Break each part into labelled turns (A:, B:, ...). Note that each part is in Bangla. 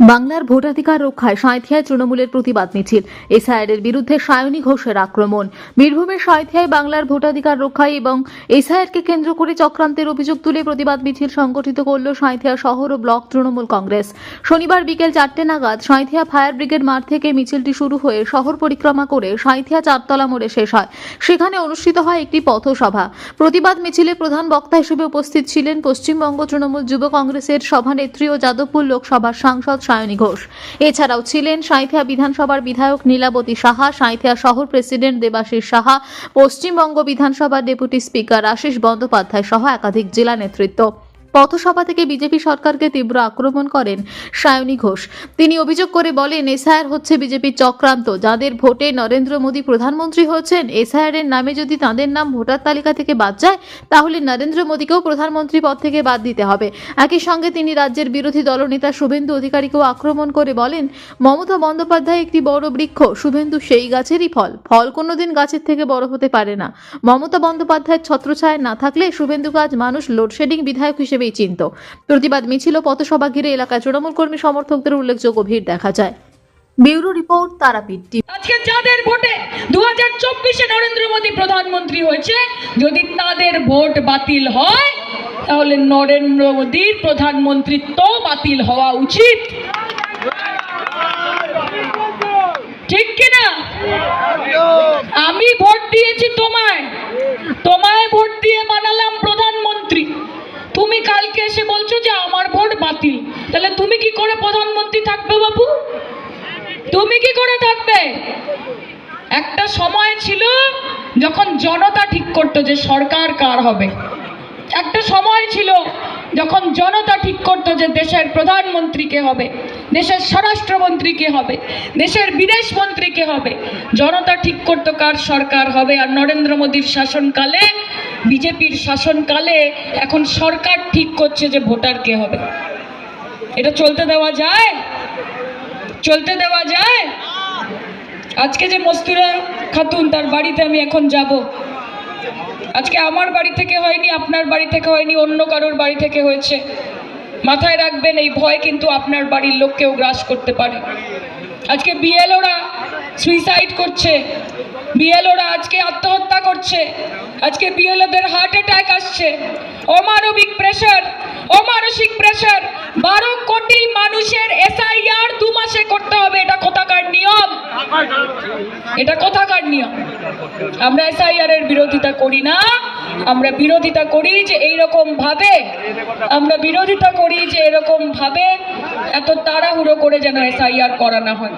A: বাংলার ভোটাধিকার রক্ষায় সাঁথিয়ায় তৃণমূলের প্রতিবাদ মিছিল। এসআইআরের বিরুদ্ধে সায়নী ঘোষের আক্রমণ। বীরভূমের সাঁথিয়ায় বাংলার ভোটাধিকার রক্ষায় এবং এসআইআরকে কেন্দ্র করে চক্রান্তের অভিযোগ তুলে প্রতিবাদ মিছিল সংগঠিত করল সাঁথিয়া শহর ও ব্লক তৃণমূল কংগ্রেস। শনিবার বিকেল চারটে নাগাদ সাঁথিয়া ফায়ার ব্রিগেড মাঠ থেকে মিছিলটি শুরু হয়ে শহর পরিক্রমা করে সাঁথিয়া চারতলা মোড়ে শেষ হয়। সেখানে অনুষ্ঠিত হয় একটি পথসভা। প্রতিবাদ মিছিলে প্রধান বক্তা হিসেবে উপস্থিত ছিলেন পশ্চিমবঙ্গ তৃণমূল যুব কংগ্রেসের সভানেত্রী ও যাদবপুর লোকসভার সাংসদ সায়নী ঘোষ। এছাড়াও ছিলেন সাঁথিয়া বিধানসভার বিধায়ক নীলাবতী সাহা, সাঁথিয়া শহর প্রেসিডেন্ট দেবাশিস সাহা, পশ্চিমবঙ্গ বিধানসভার ডেপুটি স্পিকার আশিস বন্দ্যোপাধ্যায় সহ একাধিক জেলা নেতৃত্ব। পথসভা থেকে বিজেপি সরকারকে তীব্র আক্রমণ করেন সায়নী ঘোষ। তিনি অভিযোগ করে বলেন, এসআইআর হচ্ছে বিজেপির চক্রান্ত। যাদের ভোটে নরেন্দ্র মোদী প্রধানমন্ত্রী হচ্ছেন এসআইআর এর নামে যদি তাদের নাম ভোটার তালিকা থেকে বাদ যায়, তাহলে নরেন্দ্র মোদীকেও প্রধানমন্ত্রী পদ থেকে বাদ দিতে হবে। একই সঙ্গে তিনি রাজ্যের বিরোধী দলনেতা শুভেন্দু অধিকারীকেও আক্রমণ করে বলেন, মমতা বন্দ্যোপাধ্যায় একটি বড় বৃক্ষ, শুভেন্দু সেই গাছেরই ফল। ফল কোনোদিন গাছের থেকে বড় হতে পারে না। মমতা বন্দ্যোপাধ্যায়ের ছত্রছায় না থাকলে শুভেন্দুকে আজ মানুষ লোডশেডিং বিধায়ক হিসেবেই চিনত। প্রতিবাদ মিছিল ও পথসভা ঘিরে এলাকায় তৃণমূল কর্মী সমর্থকদের উল্লেখযোগ্য ভিড় দেখা যায়। Bureau report Tarapith TV.
B: আজকে যাদের ভোটে দু হাজার চব্বিশে নরেন্দ্র মোদী প্রধানমন্ত্রী হয়েছে যদি তাদের ভোট বাতিল হয় তাহলে নরেন্দ্র মোদীর প্রধানমন্ত্রিত্ব বাতিল হওয়া উচিত। ঠিক কিনা? আমি ভোট দিয়েছি তোমায়। তোমায় ভোট দিয়ে বানালাম প্রধানমন্ত্রী তুমি কালকে এসে বলছো যে আমার ভোট বাতিল তাহলে তুমি কি করে প্রধানমন্ত্রী থাকবে বাবু? তুমি কি করে থাকবে? একটা সময় ছিল যখন জনতা ঠিক করতো যে সরকার কার হবে। একটা সময় ছিল যখন জনতা ঠিক করতো যে দেশের প্রধানমন্ত্রী কে হবে, দেশের স্বরাষ্ট্রমন্ত্রী কে হবে, দেশের বিদেশ মন্ত্রী কে হবে। জনতা ঠিক করতো কার সরকার হবে। আর নরেন্দ্র মোদীর শাসনকালে, বিজেপির শাসনকালে এখন সরকার ঠিক করছে যে ভোটার কে হবে। এটা চলতে দেওয়া যায়? চলতে দেওয়া যায়? আজকে যে মস্তুরা খাতুন, তার বাড়িতে আমি এখন যাব। আজকে আমার বাড়ি থেকে হয়নি, আপনার বাড়ি থেকে হয়নি, অন্য কারোর বাড়ি থেকে হয়েছে। মাথায় রাখবেন, এই ভয় কিন্তু আপনার বাড়ির লোককেও গ্রাস করতে পারে। আজকে বিএলওরা সুইসাইড করছে। বিএলওরা আজকে আত্মহত্যা করছে। আজকে বিএলওদের হার্ট অ্যাটাক আসছে। অমানবিক প্রেশার অমানসিক প্রেশার এটা কোথাকার নিয়ম। আমরা এসআইআর এর বিরোধিতা করি না। আমরা বিরোধিতা করি যে এই রকম ভাবে, আমরা বিরোধিতা করি যে এরকম ভাবে এত তাড়াহুড়ো করে যেন এসআইআর করানো হয়।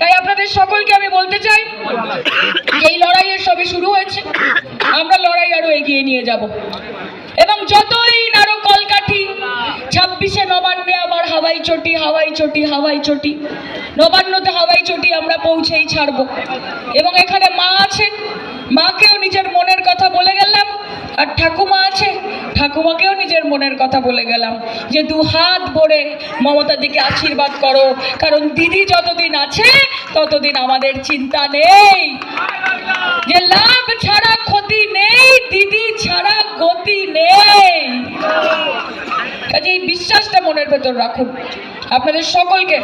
B: তাই আপনাদের সকলকে আমি বলতে চাই এই লড়াইয়ের সবে শুরু হয়েছে। আমরা লড়াই আরও এগিয়ে নিয়ে যাব। এবং যতই নারো কলকাঠি, ছাব্বিশে নবান্নে আবার হাওয়াই চটি হাওয়াই চটি হাওয়াই চটি, নবান্নতে চটি আমরা পৌঁছেই ছাড়ব। এবং এখানে মা আছেন। মাকেও নিজের মনের কথা বলে গেলাম। আর ঠাকুমা আছে। ঠাকুমাকেও নিজের মনের কথা বলে গেলাম যে দু হাত ভরে মমতার দিকে আশীর্বাদ করো। কারণ দিদি যতদিন আছে, ততদিন আমাদের চিন্তা নেই। যে লাভ ছাড়া ক্ষতি নেই, দিদি ছাড়া গতি নেই। কাজে এই বিশ্বাসটা মনের ভেতর রাখুন। আপনাদের সকলকে